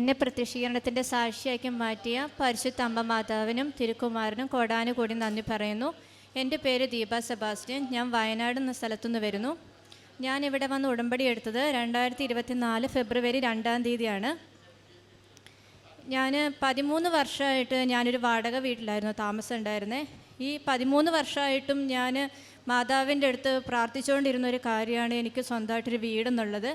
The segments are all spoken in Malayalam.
എന്നെ പ്രത്യക്ഷീകരണത്തിന്റെ സാക്ഷിയാക്കി മാറ്റിയ പരിശുദ്ധ അമ്മ മാതാവിനും തിരുക്കുമാരനും കോടാനുകൂടി നന്ദി പറയുന്നു. എന്റെ പേര് ദീപ സെബാസ്റ്റ്യൻ. ഞാൻ വയനാട് എന്ന സ്ഥലത്തുനിന്ന് വരുന്നു. ഞാൻ ഇവിടെ വന്ന് ഉടമ്പടി എടുത്തത് രണ്ടായിരത്തി ഇരുപത്തി നാല് ഫെബ്രുവരി രണ്ടാം തീയതിയാണ്. ഞാൻ പതിമൂന്ന് വർഷമായിട്ട് ഞാനൊരു വാടക വീട്ടിലായിരുന്നു താമസം ഉണ്ടായിരുന്നേ ഈ പതിമൂന്ന് വർഷമായിട്ടും ഞാൻ മാതാവിന്റെ അടുത്ത് പ്രാർത്ഥിച്ചുകൊണ്ടിരുന്ന ഒരു കാര്യമാണ് എനിക്ക് സ്വന്തമായിട്ടൊരു വീടെന്നുള്ളത്.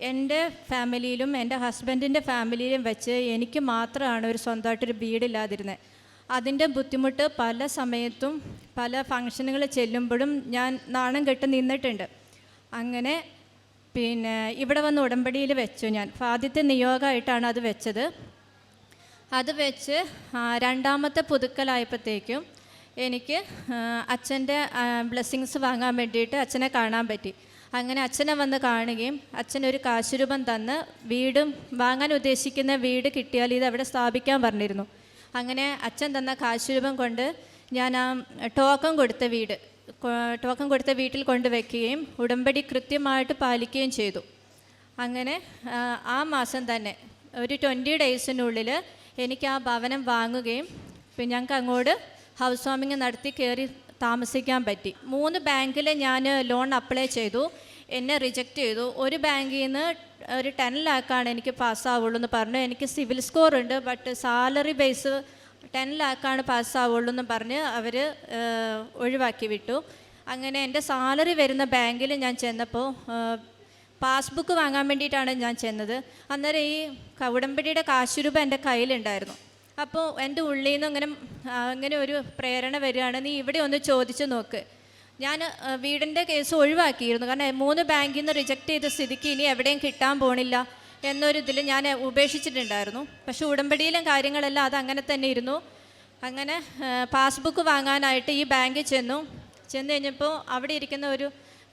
എന്റെ ഫാമിലിയിലും എന്റെ ഹസ്ബൻഡിന്റെ ഫാമിലിയിലും വെച്ച് എനിക്ക് മാത്രമാണ് ഒരു സ്വന്തമായിട്ടൊരു വീടില്ലാതിരുന്നത് അതിന്റെ ബുദ്ധിമുട്ട് പല സമയത്തും പല ഫങ്ഷനുകൾ ചെല്ലുമ്പോഴും ഞാൻ നാണം കെട്ട് നിന്നിട്ടുണ്ട്. അങ്ങനെ പിന്നെ ഇവിടെ വന്ന് ഉടമ്പടിയിൽ വെച്ചു ഞാൻ. ആദ്യത്തെ നിയോഗമായിട്ടാണ് അത് വെച്ചത്. അത് വെച്ച് രണ്ടാമത്തെ പുതുക്കലായപ്പോഴത്തേക്കും എനിക്ക് അച്ഛന്റെ ബ്ലെസ്സിങ്സ് വാങ്ങാൻ വേണ്ടിയിട്ട് അച്ഛനെ കാണാൻ പറ്റി. അങ്ങനെ അച്ഛനെ വന്ന് കാണുകയും അച്ഛനൊരു കാശുരൂപം തന്ന് വീടും വാങ്ങാൻ ഉദ്ദേശിക്കുന്ന വീട് കിട്ടിയാൽ ഇത് അവിടെ സ്ഥാപിക്കാൻ പറഞ്ഞിരുന്നു. അങ്ങനെ അച്ഛൻ തന്ന കാശുരൂപം കൊണ്ട് ഞാൻ ആ ടോക്കൺ കൊടുത്ത വീട് ടോക്കൺ കൊടുത്ത വീട്ടിൽ കൊണ്ടുവയ്ക്കുകയും ഉടമ്പടി കൃത്യമായിട്ട് പാലിക്കുകയും ചെയ്തു. അങ്ങനെ ആ, മാസം തന്നെ ഒരു ട്വന്റി ഡേയ്സിനുള്ളിൽ എനിക്ക് ആ ഭവനം വാങ്ങുകയും പിന്നെ ഞങ്ങൾക്ക് അങ്ങോട്ട് ഹൗസ് വാമിങ് നടത്തി കയറി താമസിക്കാൻ പറ്റി. മൂന്ന് ബാങ്കിൽ ഞാൻ ലോൺ അപ്ലൈ ചെയ്തു. എന്നെ റിജക്റ്റ് ചെയ്തു. ഒരു ബാങ്കിൽ നിന്ന് ഒരു ടെൻ ലാക്കാണ് എനിക്ക് പാസ്സാവുള്ളൂ എന്ന് പറഞ്ഞു. എനിക്ക് സിവിൽ സ്കോർ ഉണ്ട് ബട്ട് സാലറി ബേസ് ടെൻ ലാക്കാണ് പാസ്സാവുള്ളൂ എന്ന് പറഞ്ഞ് അവർ ഒഴിവാക്കി വിട്ടു. അങ്ങനെ എന്റെ സാലറി വരുന്ന ബാങ്കിൽ ഞാൻ ചെന്നപ്പോൾ പാസ്ബുക്ക് വാങ്ങാൻ വേണ്ടിയിട്ടാണ് ഞാൻ ചെന്നത്. അന്നേരം ഈ ക- കാശുരൂപ കാശ് രൂപ എന്റെ കയ്യിലുണ്ടായിരുന്നു. അപ്പോൾ എന്റെ ഉള്ളിൽ നിന്ന് അങ്ങനെ അങ്ങനെ ഒരു പ്രേരണ വരികയാണ്. നീ ഇവിടെ ഒന്ന് ചോദിച്ചു നോക്ക്. ഞാൻ വീടിന്റെ കേസ് ഒഴിവാക്കിയിരുന്നു. കാരണം മൂന്ന് ബാങ്കിൽ നിന്ന് റിജക്റ്റ് ചെയ്ത സ്ഥിതിക്ക് ഇനി എവിടെയും കിട്ടാൻ പോണില്ല എന്നൊരു ഇതിൽ ഞാൻ ഉപേക്ഷിച്ചിട്ടുണ്ടായിരുന്നു. പക്ഷെ ഉടമ്പടിയിലും കാര്യങ്ങളെല്ലാം അത് അങ്ങനെ തന്നെ ഇരുന്നു. അങ്ങനെ പാസ്ബുക്ക് വാങ്ങാനായിട്ട് ഈ ബാങ്കിൽ ചെന്നു. ചെന്ന് കഴിഞ്ഞപ്പോൾ അവിടെ ഇരിക്കുന്ന ഒരു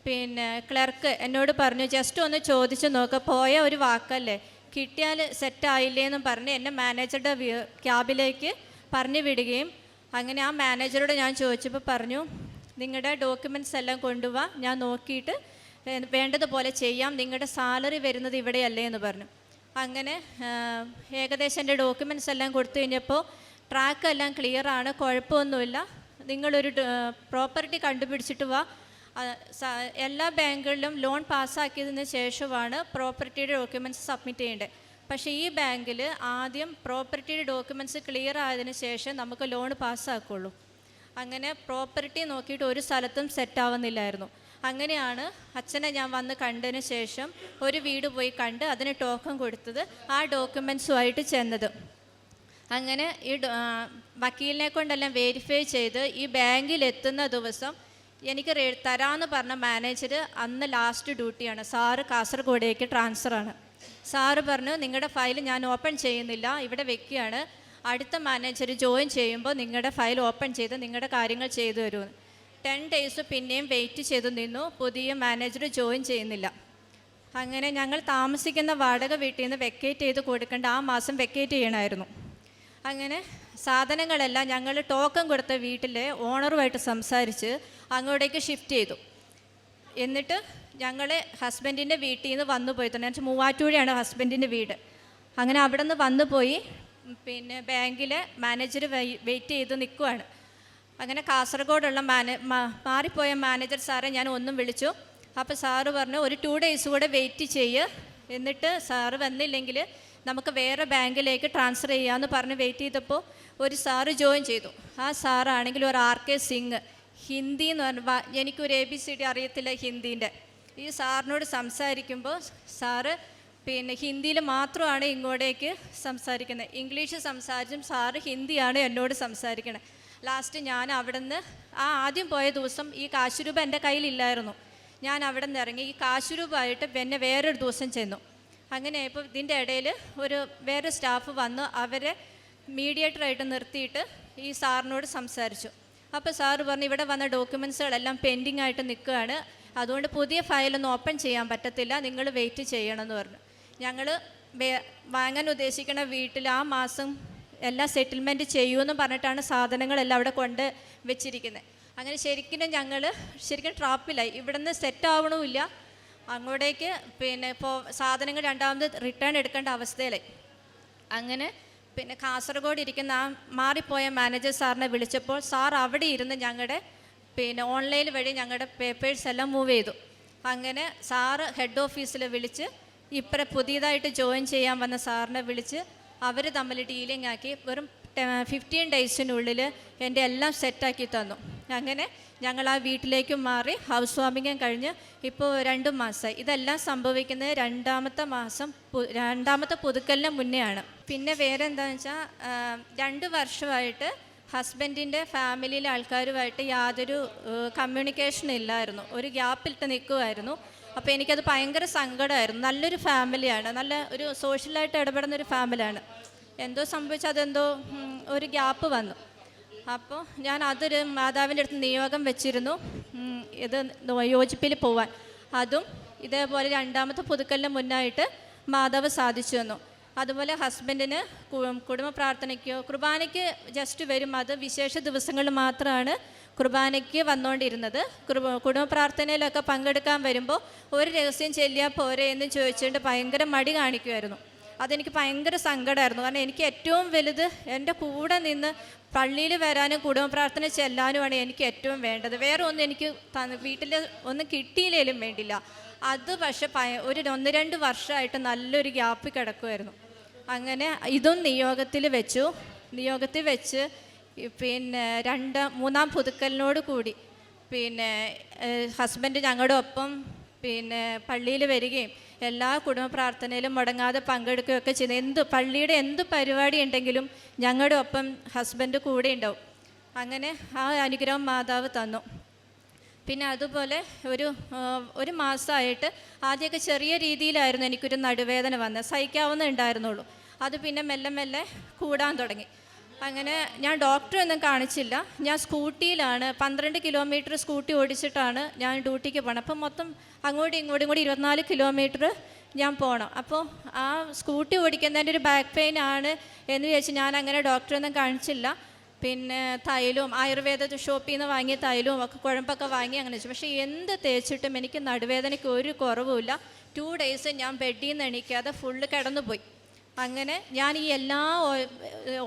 പിന്നെ ക്ലർക്ക് എന്നോട് പറഞ്ഞു ജസ്റ്റ് ഒന്ന് ചോദിച്ചു നോക്കുക പോയ ഒരു വാക്കല്ലേ? കിട്ടിയാൽ സെറ്റായില്ലേന്നും പറഞ്ഞ് എന്നെ മാനേജറുടെ ക്യാബിലേക്ക് പറഞ്ഞു വിടുകയും അങ്ങനെ ആ മാനേജറോട് ഞാൻ ചോദിച്ചപ്പോൾ പറഞ്ഞു നിങ്ങളുടെ ഡോക്യുമെന്റ്സ് എല്ലാം കൊണ്ടുപോവാ ഞാൻ നോക്കിയിട്ട് വേണ്ടതുപോലെ ചെയ്യാം നിങ്ങളുടെ സാലറി വരുന്നത് ഇവിടെയല്ലേ എന്ന് പറഞ്ഞു. അങ്ങനെ ഏകദേശം എന്റെ ഡോക്യുമെന്റ്സ് എല്ലാം കൊടുത്തു കഴിഞ്ഞപ്പോൾ ട്രാക്ക് എല്ലാം ക്ലിയറാണ് കുഴപ്പമൊന്നുമില്ല. നിങ്ങളൊരു പ്രോപ്പർട്ടി കണ്ടുപിടിച്ചിട്ട് വാ എല്ലാ ബാങ്കുകളിലും ലോൺ പാസ്സാക്കിയതിന് ശേഷമാണ് പ്രോപ്പർട്ടിയുടെ ഡോക്യുമെന്റ്സ് സബ്മിറ്റ് ചെയ്യേണ്ടത്. പക്ഷേ ഈ ബാങ്കിൽ ആദ്യം പ്രോപ്പർട്ടിയുടെ ഡോക്യുമെന്റ്സ് ക്ലിയർ ആയതിനു ശേഷം നമുക്ക് ലോൺ പാസ്സാക്കുള്ളൂ. അങ്ങനെ പ്രോപ്പർട്ടി നോക്കിയിട്ട് ഒരു സ്ഥലത്തും സെറ്റ് ആവുന്നില്ലായിരുന്നു. അങ്ങനെയാണ് അച്ഛനെ ഞാൻ വന്ന് കണ്ടതിന് ശേഷം ഒരു വീട് പോയി കണ്ട് അതിന് ടോക്കൺ കൊടുത്തത് ആ ഡോക്യുമെൻസുമായിട്ട് ചെന്നത്. അങ്ങനെ ഈ വക്കീലിനെ കൊണ്ടെല്ലാം വെരിഫൈ ചെയ്ത് ഈ ബാങ്കിൽ എത്തുന്ന ദിവസം എനിക്ക് തരാമെന്ന് പറഞ്ഞ മാനേജർ അന്ന് ലാസ്റ്റ് ഡ്യൂട്ടിയാണ് സാറ് കാസർഗോഡേക്ക് ട്രാൻസ്ഫറാണ് സാറ് പറഞ്ഞു നിങ്ങളുടെ ഫയൽ ഞാൻ ഓപ്പൺ ചെയ്യുന്നില്ല ഇവിടെ വെക്കുകയാണ്. അടുത്ത മാനേജർ ജോയിൻ ചെയ്യുമ്പോൾ നിങ്ങളുടെ ഫയൽ ഓപ്പൺ ചെയ്ത് നിങ്ങളുടെ കാര്യങ്ങൾ ചെയ്തു തരുമെന്ന് ടെൻ ഡേയ്സ് പിന്നെയും വെയിറ്റ് ചെയ്തു നിന്നു. പുതിയ മാനേജർ ജോയിൻ ചെയ്യുന്നില്ല. അങ്ങനെ ഞങ്ങൾ താമസിക്കുന്ന വാടക വീട്ടിൽ നിന്ന് വെക്കേറ്റ് ചെയ്ത് കൊടുക്കേണ്ട ആ മാസം വെക്കേറ്റ് ചെയ്യണമായിരുന്നു അങ്ങനെ സാധനങ്ങളെല്ലാം ഞങ്ങൾ ടോക്കൺ കൊടുത്ത വീട്ടിലെ ഓണറുമായിട്ട് സംസാരിച്ച് അങ്ങോട്ടേക്ക് ഷിഫ്റ്റ് ചെയ്തു. എന്നിട്ട് ഞങ്ങൾ ഹസ്ബൻഡിന്റെ വീട്ടിൽ നിന്ന് വന്നു പോയി തന്നെ വെച്ചാൽ മൂവാറ്റുപുഴയാണ് ഹസ്ബൻഡിന്റെ വീട്. അങ്ങനെ അവിടെ നിന്ന് വന്നു പോയി. പിന്നെ ബാങ്കിലെ മാനേജർ വെയിറ്റ് ചെയ്ത് നിൽക്കുവാണ് അങ്ങനെ കാസർഗോഡുള്ള മാനേ മാറിപ്പോയ മാനേജർ സാറെ ഞാൻ ഒന്നും വിളിച്ചു. അപ്പോൾ സാറ് പറഞ്ഞു ഒരു ടു ഡേയ്സ് കൂടെ വെയിറ്റ് ചെയ്യുക എന്നിട്ട് സാറ് വന്നില്ലെങ്കിൽ നമുക്ക് വേറെ ബാങ്കിലേക്ക് ട്രാൻസ്ഫർ ചെയ്യാമെന്ന് പറഞ്ഞ് വെയിറ്റ് ചെയ്തപ്പോൾ ഒരു സാറ് ജോയിൻ ചെയ്തു. ആ സാറാണെങ്കിൽ ഒരു ആർ കെ സിംഗ് ഹിന്ദി എന്ന് പറഞ്ഞാൽ എനിക്കൊരു എ ബി സി ഡി അറിയത്തില്ല ഹിന്ദീന്റെ. ഈ സാറിനോട് സംസാരിക്കുമ്പോൾ സാറ് പിന്നെ ഹിന്ദിയിൽ മാത്രമാണ് ഇങ്ങോട്ടേക്ക് സംസാരിക്കുന്നത്. ഇംഗ്ലീഷ് സംസാരിച്ചും സാറ് ഹിന്ദിയാണ് എന്നോട് സംസാരിക്കുന്നത് ലാസ്റ്റ് ഞാൻ അവിടെ നിന്ന് ആ ആദ്യം പോയ ദിവസം ഈ കാശുരൂപ എന്റെ കയ്യിലില്ലായിരുന്നു. ഞാൻ അവിടെ നിന്ന് ഇറങ്ങി. ഈ കാശുരൂപമായിട്ട് എന്നെ വേറൊരു ദിവസം ചെന്നു. അങ്ങനെ ഇപ്പോൾ ഇതിന്റെ ഇടയിൽ ഒരു വേറെ സ്റ്റാഫ് വന്ന് അവരെ മീഡിയേറ്ററായിട്ട് നിർത്തിയിട്ട് ഈ സാറിനോട് സംസാരിച്ചു. അപ്പോൾ സാറ് പറഞ്ഞു ഇവിടെ വന്ന ഡോക്യുമെൻസുകളെല്ലാം പെൻഡിങ് ആയിട്ട് നിൽക്കുകയാണ്. അതുകൊണ്ട് പുതിയ ഫയലൊന്നും ഓപ്പൺ ചെയ്യാൻ പറ്റത്തില്ല. നിങ്ങൾ വെയിറ്റ് ചെയ്യണമെന്ന് പറഞ്ഞു. ഞങ്ങൾ വാങ്ങാൻ ഉദ്ദേശിക്കുന്ന വീട്ടിൽ ആ മാസം എല്ലാം സെറ്റിൽമെന്റ് ചെയ്യുമെന്ന് പറഞ്ഞിട്ടാണ് സാധനങ്ങളെല്ലാം അവിടെ കൊണ്ട് വെച്ചിരിക്കുന്നത് അങ്ങനെ ശരിക്കും ഞങ്ങൾ ശരിക്കും ട്രാപ്പിലായി. ഇവിടുന്ന് സെറ്റ് ആവണമില്ല അങ്ങോട്ടേക്ക് പിന്നെ ഇപ്പോൾ സാധനങ്ങൾ രണ്ടാമത് റിട്ടേൺ എടുക്കേണ്ട അവസ്ഥയിലായി. അങ്ങനെ പിന്നെ കാസർഗോഡ് ഇരിക്കുന്ന ആ മാറിപ്പോയ മാനേജർ സാറിനെ വിളിച്ചപ്പോൾ സാർ അവിടെ ഇരുന്ന് ഞങ്ങളുടെ പിന്നെ ഓൺലൈൻ വഴി ഞങ്ങളുടെ പേപ്പേഴ്സ് എല്ലാം മൂവ് ചെയ്തു. അങ്ങനെ സാറ് ഹെഡ് ഓഫീസിൽ വിളിച്ച് ഇപ്പറ പുതിയതായിട്ട് ജോയിൻ ചെയ്യാൻ വന്ന സാറിനെ വിളിച്ച് അവർ തമ്മിൽ ഡീലിംഗ് ആക്കി വെറും ഫിഫ്റ്റീൻ ഡേയ്സിനുള്ളിൽ എന്റെ എല്ലാം സെറ്റാക്കി തന്നു. അങ്ങനെ ഞങ്ങൾ ആ വീട്ടിലേക്ക് മാറി ഹൗസ് വാമിങ്ങും കഴിഞ്ഞ് ഇപ്പോൾ രണ്ട് മാസമായി ഇതെല്ലാം സംഭവിക്കുന്നത് രണ്ടാമത്തെ മാസം രണ്ടാമത്തെ പുതുക്കലിന് മുന്നെയാണ്. പിന്നെ വേറെ എന്താണെന്ന് വെച്ചാൽ രണ്ട് വർഷമായിട്ട് ഹസ്ബൻഡിന്റെ ഫാമിലിയിലെ ആൾക്കാരുമായിട്ട് യാതൊരു കമ്മ്യൂണിക്കേഷൻ ഇല്ലായിരുന്നു. ഒരു ഗ്യാപ്പിലിട്ട് നിൽക്കുമായിരുന്നു അപ്പോൾ എനിക്കത് ഭയങ്കര സങ്കടമായിരുന്നു നല്ലൊരു ഫാമിലിയാണ്. നല്ല ഒരു സോഷ്യലായിട്ട് ഇടപെടുന്ന ഒരു ഫാമിലിയാണ്. എന്തോ സംഭവിച്ചാൽ അതെന്തോ ഒരു ഗ്യാപ്പ് വന്നു. അപ്പോൾ ഞാൻ അതൊരു മാതാവിന്റെ അടുത്ത് നിയോഗം വെച്ചിരുന്നു. ഇത് യോജിപ്പിൽ പോവാൻ. അതും ഇതേപോലെ രണ്ടാമത്തെ പുതുക്കലിന് മുന്നായിട്ട് മാതാവ് സാധിച്ചു തന്നു. അതുപോലെ ഹസ്ബൻഡിന് കുടുംബ പ്രാർത്ഥനയ്ക്കോ കുർബാനയ്ക്ക് ജസ്റ്റ് വരും. അത് വിശേഷ ദിവസങ്ങളിൽ മാത്രമാണ് കുർബാനയ്ക്ക് വന്നുകൊണ്ടിരുന്നത് കുടുംബ പ്രാർത്ഥനയിലൊക്കെ പങ്കെടുക്കാൻ വരുമ്പോൾ ഒരു രഹസ്യം ചെല്ലിയാൽ പോരെ എന്ന് ചോദിച്ചുകൊണ്ട് ഭയങ്കര മടി കാണിക്കുമായിരുന്നു അതെനിക്ക് ഭയങ്കര സങ്കടമായിരുന്നു കാരണം എനിക്ക് ഏറ്റവും വലുത് എന്റെ കൂടെ നിന്ന് പള്ളിയിൽ വരാനും കുടുംബ പ്രാർത്ഥന ചെല്ലാനുമാണ് എനിക്ക് ഏറ്റവും വേണ്ടത്. വേറെ ഒന്നും എനിക്ക് വീട്ടിൽ ഒന്നും കിട്ടിയില്ലേലും വേണ്ടില്ല. അത് പക്ഷെ ഒരു ഒന്ന് രണ്ട് വർഷമായിട്ട് നല്ലൊരു ഗ്യാപ്പ് കിടക്കുമായിരുന്നു അങ്ങനെ ഇതും നിയോഗത്തിൽ വെച്ചു. നിയോഗത്തിൽ വെച്ച് പിന്നെ രണ്ട് മൂന്നാം പുതുക്കലിനോട് കൂടി പിന്നെ ഹസ്ബൻഡ് ഞങ്ങളുടെ ഒപ്പം പിന്നെ പള്ളിയിൽ വരികയും എല്ലാ കുടുംബ പ്രാർത്ഥനയിലും മുടങ്ങാതെ പങ്കെടുക്കുകയൊക്കെ ചെയ്യുന്നത് എന്ത് പള്ളിയുടെ എന്ത് പരിപാടി ഉണ്ടെങ്കിലും ഞങ്ങളുടെ ഒപ്പം ഹസ്ബൻഡ് കൂടെ ഉണ്ടാവും. അങ്ങനെ ആ അനുഗ്രഹം മാതാവ് തന്നു. പിന്നെ അതുപോലെ ഒരു ഒരു മാസമായിട്ട് ആദ്യമൊക്കെ ചെറിയ രീതിയിലായിരുന്നു എനിക്കൊരു നടുവേദന വന്നത്. സഹിക്കാവുന്ന ഉണ്ടായിരുന്നുള്ളൂ. അത് പിന്നെ മെല്ലെ മെല്ലെ കൂടാൻ തുടങ്ങി. അങ്ങനെ ഞാൻ ഡോക്ടറെ ഒന്നും കാണിച്ചില്ല. ഞാൻ സ്കൂട്ടിയിലാണ്. പന്ത്രണ്ട് കിലോമീറ്റർ സ്കൂട്ടി ഓടിച്ചിട്ടാണ് ഞാൻ ഡ്യൂട്ടിക്ക് പോകണം അപ്പം മൊത്തം അങ്ങോട്ടും ഇങ്ങോട്ടും കൂടി ഇരുപത്തിനാല് കിലോമീറ്റർ ഞാൻ പോകണം അപ്പോൾ ആ സ്കൂട്ടി ഓടിക്കുന്നതിന്റെ ഒരു ബാക്ക് പെയിൻ ആണ് എന്ന് വിചാരിച്ച് ഞാൻ അങ്ങനെ ഡോക്ടറെ ഒന്നും കാണിച്ചില്ല. പിന്നെ തൈലവും ആയുർവേദ ഷോപ്പിൽ നിന്ന് വാങ്ങിയ തൈലവും ഒക്കെ കുഴമ്പൊക്കെ വാങ്ങി അങ്ങനെ വെച്ചു. പക്ഷേ എന്ത് തേച്ചിട്ടും എനിക്ക് നടുവേദനയ്ക്ക് ഒരു കുറവുമില്ല. ടു ഡേയ്സ് ഞാൻ ബെഡിൽ നിന്ന് എണീക്കാതെ ഫുള്ള് കിടന്നുപോയി. അങ്ങനെ ഞാൻ ഈ എല്ലാ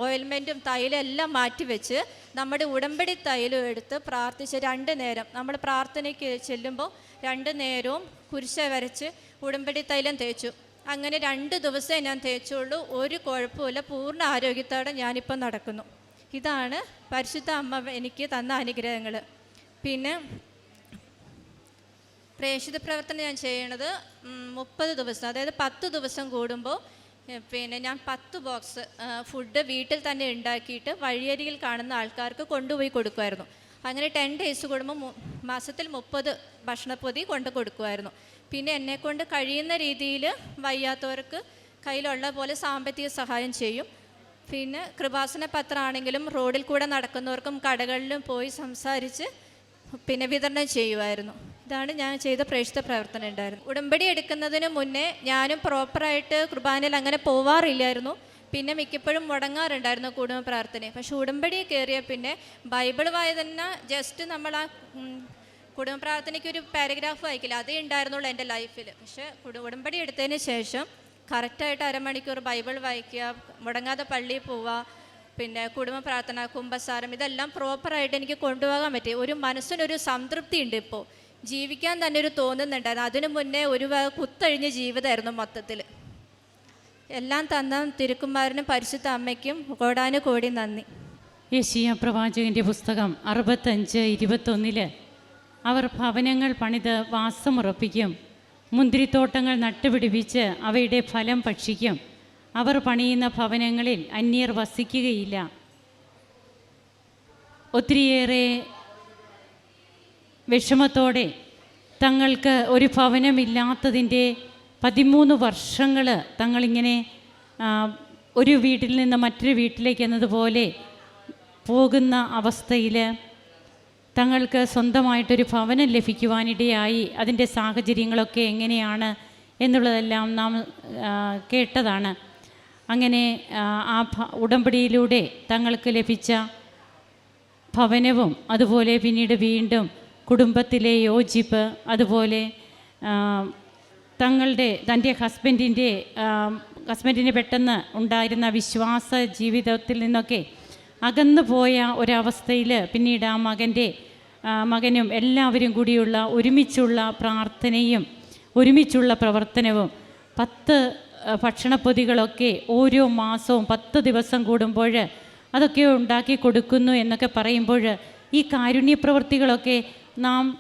ഓയിൽമെന്റും തൈലും എല്ലാം മാറ്റിവെച്ച് നമ്മുടെ ഉടമ്പടി തൈലും എടുത്ത് പ്രാർത്ഥിച്ച് രണ്ട് നേരം നമ്മൾ പ്രാർത്ഥനയ്ക്ക് ചെല്ലുമ്പോൾ രണ്ട് നേരവും കുരിശ വരച്ച് ഉടമ്പടി തൈലം തേച്ചു. അങ്ങനെ രണ്ട് ദിവസമേ ഞാൻ തേച്ചുള്ളൂ ഒരു കുഴപ്പമില്ല പൂർണ ആരോഗ്യത്തോടെ ഞാനിപ്പം നടക്കുന്നു. ഇതാണ് പരിശുദ്ധ അമ്മ എനിക്ക് തന്ന അനുഗ്രഹങ്ങൾ. പിന്നെ പ്രേക്ഷിത പ്രവർത്തനം ഞാൻ ചെയ്യണത് മുപ്പത് ദിവസം അതായത് പത്ത് ദിവസം കൂടുമ്പോൾ പിന്നെ ഞാൻ പത്ത് ബോക്സ് ഫുഡ് വീട്ടിൽ തന്നെ ഉണ്ടാക്കിയിട്ട് വഴിയരികിൽ കാണുന്ന ആൾക്കാർക്ക് കൊണ്ടുപോയി കൊടുക്കുമായിരുന്നു. അങ്ങനെ ടെൻ ഡേയ്സ് കൂടുമ്പോൾ മാസത്തിൽ മുപ്പത് ഭക്ഷണപ്പൊതി കൊണ്ട് കൊടുക്കുമായിരുന്നു. പിന്നെ എന്നെക്കൊണ്ട് കഴിയുന്ന രീതിയിൽ വയ്യാത്തവർക്ക് കയ്യിലുള്ള പോലെ സാമ്പത്തിക സഹായം ചെയ്യും. പിന്നെ കൃപാസന പത്രമാണെങ്കിലും റോഡിൽ കൂടെ നടക്കുന്നവർക്കും കടകളിലും പോയി സംസാരിച്ച് പിന്നെ വിതരണം ചെയ്യുമായിരുന്നു. ഇതാണ് ഞാൻ ചെയ്ത പ്രേക്ഷിത പ്രവർത്തനം ഉണ്ടായിരുന്നു. ഉടമ്പടി എടുക്കുന്നതിന് മുന്നേ ഞാനും പ്രോപ്പറായിട്ട് കുർബാനയിൽ അങ്ങനെ പോവാറില്ലായിരുന്നു. പിന്നെ മിക്കപ്പോഴും മുടങ്ങാറുണ്ടായിരുന്നു കുടുംബ പ്രാർത്ഥന പക്ഷെ ഉടമ്പടി കയറിയ പിന്നെ ബൈബിൾ വായതന്നെ ജസ്റ്റ് നമ്മൾ ആ കുടുംബ പ്രാർത്ഥനയ്ക്ക് ഒരു പാരഗ്രാഫ് വായിക്കില്ല. അതേ ഉണ്ടായിരുന്നുള്ളൂ എന്റെ ലൈഫിൽ പക്ഷെ ഉടമ്പടി എടുത്തതിന് ശേഷം കറക്റ്റായിട്ട് അരമണിക്കൂർ ബൈബിൾ വായിക്കുക മുടങ്ങാതെ പള്ളിയിൽ പോവുക പിന്നെ കുടുംബ പ്രാർത്ഥന കുംഭസാരം ഇതെല്ലാം പ്രോപ്പറായിട്ട് എനിക്ക് കൊണ്ടുപോകാൻ പറ്റി. ഒരു മനസ്സിനൊരു സംതൃപ്തി ഉണ്ട് ഇപ്പോൾ. ജീവിക്കാൻ തന്നെ ഒരു തോന്നുന്നുണ്ടായിരുന്നു. അതിനു മുന്നേ ഒരു കുത്തഴിഞ്ഞ ജീവിതമായിരുന്നു മൊത്തത്തിൽ എല്ലാം തന്ന തിരുക്കുമാരനും പരിശുദ്ധ അമ്മയ്ക്കും കോടാനു കോടി നന്ദി. യേശിയ പ്രവാചകന്റെ പുസ്തകം അറുപത്തഞ്ച് ഇരുപത്തൊന്നിൽ അവർ ഭവനങ്ങൾ പണിത് വാസമുറപ്പിക്കും മുന്തിരിത്തോട്ടങ്ങൾ നട്ടുപിടിപ്പിച്ച് അവയുടെ ഫലം ഭക്ഷിക്കും അവർ പണിയുന്ന ഭവനങ്ങളിൽ അന്യർ വസിക്കുകയില്ല. ഒത്തിരിയേറെ വിഷമത്തോടെ തങ്ങൾക്ക് ഒരു ഭവനമില്ലാത്തതിന്റെ പതിമൂന്ന് വർഷങ്ങൾ തങ്ങളിങ്ങനെ ഒരു വീട്ടിൽ നിന്ന് മറ്റൊരു വീട്ടിലേക്ക് എന്നതുപോലെ പോകുന്ന അവസ്ഥയിൽ തങ്ങൾക്ക് സ്വന്തമായിട്ടൊരു ഭവനം ലഭിക്കുവാനിടയായി അതിന്റെ സാഹചര്യങ്ങളൊക്കെ എങ്ങനെയാണ് എന്നുള്ളതെല്ലാം നാം കേട്ടതാണ്. അങ്ങനെ ആ, ഉടമ്പടിയിലൂടെ തങ്ങൾക്ക് ലഭിച്ച ഭവനവും അതുപോലെ പിന്നീട് വീണ്ടും കുടുംബത്തിലെ യോജിപ്പ് അതുപോലെ തങ്ങളുടെ തന്റെ ഹസ്ബൻഡിന്റെ ഹസ്ബൻഡിന് പെട്ടെന്ന് ഉണ്ടായിരുന്ന വിശ്വാസ ജീവിതത്തിൽ നിന്നൊക്കെ അകന്നു പോയ ഒരവസ്ഥയിൽ പിന്നീട് ആ മകന്റെ മകനും എല്ലാവരും കൂടിയുള്ള ഒരുമിച്ചുള്ള പ്രാർത്ഥനയും ഒരുമിച്ചുള്ള പ്രവർത്തനവും പത്ത് ഭക്ഷണപ്പൊതികളൊക്കെ ഓരോ മാസവും പത്ത് ദിവസം കൂടുമ്പോൾ അതൊക്കെ ഉണ്ടാക്കി കൊടുക്കുന്നു എന്നൊക്കെ പറയുമ്പോൾ ഈ കാരുണ്യ പ്രവൃത്തികളൊക്കെ നാം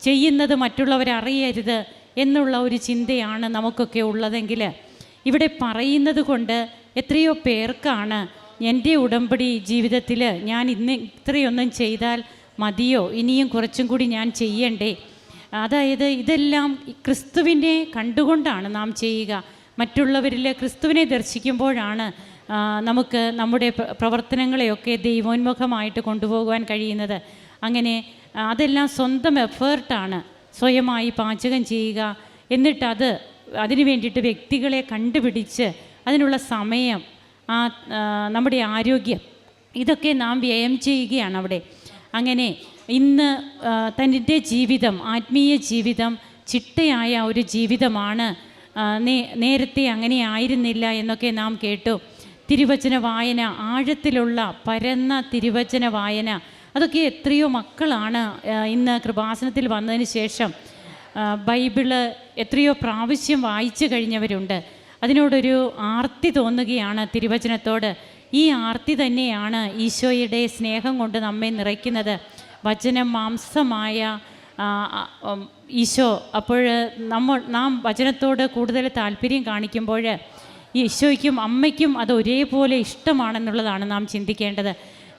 ചെയ്യുന്നത് മറ്റുള്ളവരറിയരുത് എന്നുള്ള ഒരു ചിന്തയാണ് നമുക്കൊക്കെ ഉള്ളതെങ്കിൽ ഇവിടെ പറയുന്നത് കൊണ്ട് എത്രയോ പേർക്കാണ് എന്റെ ഉടമ്പടി ജീവിതത്തിൽ ഞാൻ ഇന്ന് ഇത്രയൊന്നും ചെയ്താൽ മതിയോ? ഇനിയും കുറച്ചും കൂടി ഞാൻ ചെയ്യണ്ടേ? അതായത് ഇതെല്ലാം ക്രിസ്തുവിനെ കണ്ടുകൊണ്ടാണ് നാം ചെയ്യുക. മറ്റുള്ളവരിൽ ക്രിസ്തുവിനെ ദർശിക്കുമ്പോഴാണ് നമുക്ക് നമ്മുടെ പ്ര- പ്രവർത്തനങ്ങളെയൊക്കെ ദൈവോന്മുഖമായിട്ട് കൊണ്ടുപോകുവാൻ കഴിയുന്നത്. അങ്ങനെ അതെല്ലാം സ്വന്തം എഫേർട്ടാണ് സ്വയമായി പാചകം ചെയ്യുക. എന്നിട്ടത് അത് അതിനു വേണ്ടിയിട്ട് വ്യക്തികളെ കണ്ടുപിടിച്ച് അതിനുള്ള സമയം ആ നമ്മുടെ ആരോഗ്യം ഇതൊക്കെ നാം വ്യയം ചെയ്യുകയാണ് അവിടെ. അങ്ങനെ ഇന്ന് തന്റെ ജീവിതം ആത്മീയ ജീവിതം ചിട്ടയായ ഒരു ജീവിതമാണ്. നേരത്തെ അങ്ങനെ ആയിരുന്നില്ല എന്നൊക്കെ നാം കേട്ടു. തിരുവചന വായന ആഴത്തിലുള്ള പരന്ന തിരുവചന വായന അതൊക്കെ എത്രയോ മക്കളാണ് ഇന്ന് കൃപാസനത്തിൽ വന്നതിന് ശേഷം ബൈബിൾ എത്രയോ പ്രാവശ്യം വായിച്ചു കഴിഞ്ഞവരുണ്ട്. അതിനോടൊരു ആർത്തി തോന്നുകയാണ് തിരുവചനത്തോട്. ഈ ആർത്തി തന്നെയാണ് ഈശോയുടെ സ്നേഹം കൊണ്ട് നമ്മെ നിറയ്ക്കുന്നത്. വചനം മാംസമായ ഈശോ അപ്പോൾ നമ്മൾ നാം വചനത്തോട് കൂടുതൽ താല്പര്യം കാണിക്കുമ്പോൾ ഈശോയ്ക്കും അമ്മയ്ക്കും അത് ഒരേപോലെ ഇഷ്ടമാണെന്നുള്ളതാണ് നാം ചിന്തിക്കേണ്ടത്.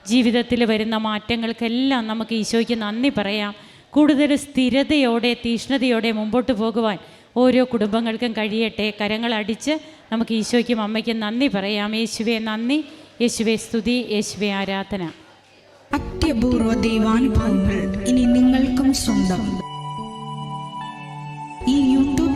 ജീവിതത്തിൽ വരുന്ന മാറ്റങ്ങൾക്കെല്ലാം നമുക്ക് ഈശോയ്ക്ക് നന്ദി പറയാം. കൂടുതൽ സ്ഥിരതയോടെ തീഷ്ണതയോടെ മുമ്പോട്ട് പോകുവാൻ ഓരോ കുടുംബങ്ങൾക്കും കഴിയട്ടെ. കരങ്ങളടിച്ച് നമുക്ക് ഈശോയ്ക്കും അമ്മയ്ക്കും നന്ദി പറയാം. യേശുവെ നന്ദി. യേശുവെ സ്തുതി. യേശുവെ ആരാധന. അത്യപൂർവ ദൈവാനുഭവങ്ങൾ ഇനി നിങ്ങൾക്കും സ്വന്തം.